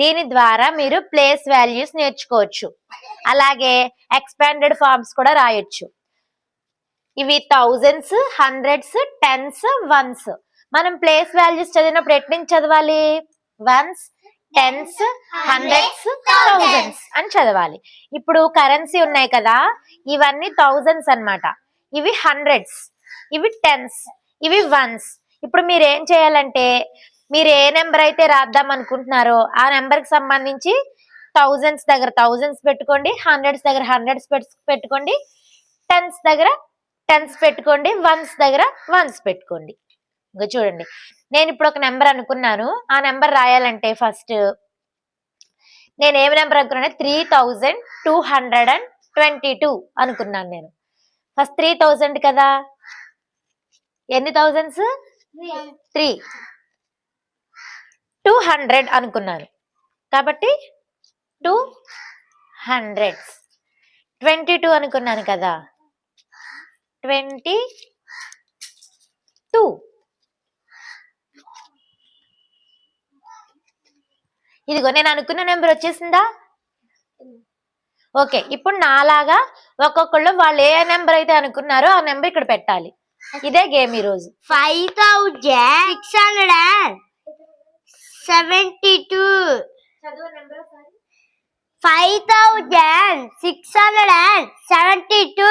దీని ద్వారా మీరు ప్లేస్ వాల్యూస్ నేర్చుకోవచ్చు అలాగే ఎక్స్పాండెడ్ ఫార్మ్స్ కూడా రాయొచ్చు ఇవి థౌజండ్స్ హండ్రెడ్స్ టెన్స్ వన్స్ మనం ప్లేస్ వాల్యూస్ చదివినప్పుడు ఎట్ నుంచి చదవాలి వన్స్ టెన్స్ హండ్రెడ్స్ థౌజండ్స్ అని చదవాలి ఇప్పుడు కరెన్సీ ఉన్నాయి కదా ఇవన్నీ థౌజండ్స్ అనమాట ఇవి హండ్రెడ్స్ ఇవి టెన్స్ ఇవి వన్స్ ఇప్పుడు మీరు ఏం చేయాలంటే మీరు ఏ నెంబర్ అయితే రాద్దాం అనుకుంటున్నారో ఆ నెంబర్కి సంబంధించి థౌజండ్స్ దగ్గర థౌజండ్స్ పెట్టుకోండి హండ్రెడ్స్ దగ్గర హండ్రెడ్స్ పెట్టుకోండి టెన్స్ దగ్గర టెన్స్ పెట్టుకోండి వన్స్ దగ్గర వన్స్ పెట్టుకోండి ఇంకా చూడండి నేను ఇప్పుడు ఒక నెంబర్ అనుకున్నాను ఆ నెంబర్ రాయాలంటే ఫస్ట్ నేను ఏమి నెంబర్ అనుకున్నాను three thousand two hundred and twenty two అనుకున్నాను నేను ఫస్ట్ త్రీ థౌజండ్ కదా ఎన్ని థౌజండ్స్ త్రీ హండ్రెడ్ అనుకున్నాను కాబట్టి టూ హండ్రెడ్స్ ట్వంటీ టూ అనుకున్నాను కదా ట్వంటీ టూ ఇదిగో నేను అనుకున్న నెంబర్ వచ్చేసిందా ఓకే ఇప్పుడు నాలాగా ఒక్కొక్కళ్ళు వాళ్ళు ఏ నెంబర్ అయితే అనుకున్నారో ఆ నెంబర్ ఇక్కడ పెట్టాలి ఇదే గేమ్ ఈరోజు five thousand six hundred seventy two five thousand six hundred and seventy two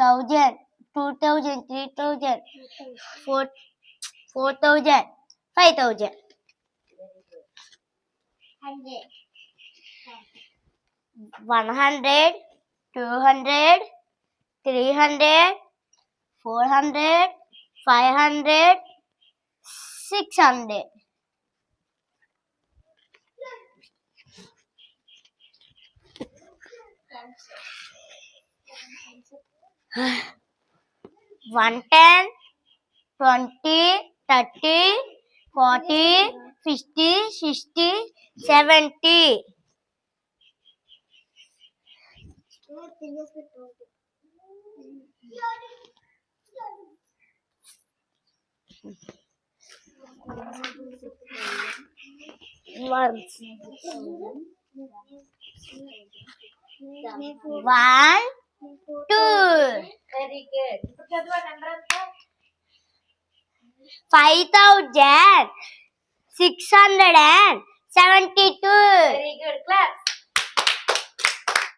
thousand two thousand three thousand four four thousand five thousand one hundred two hundred three hundred four hundred five hundred six hundred one ten twenty thirty forty fifty sixty seventy one two very good ఇప్పుడు చదువు 5,672. Very good, class.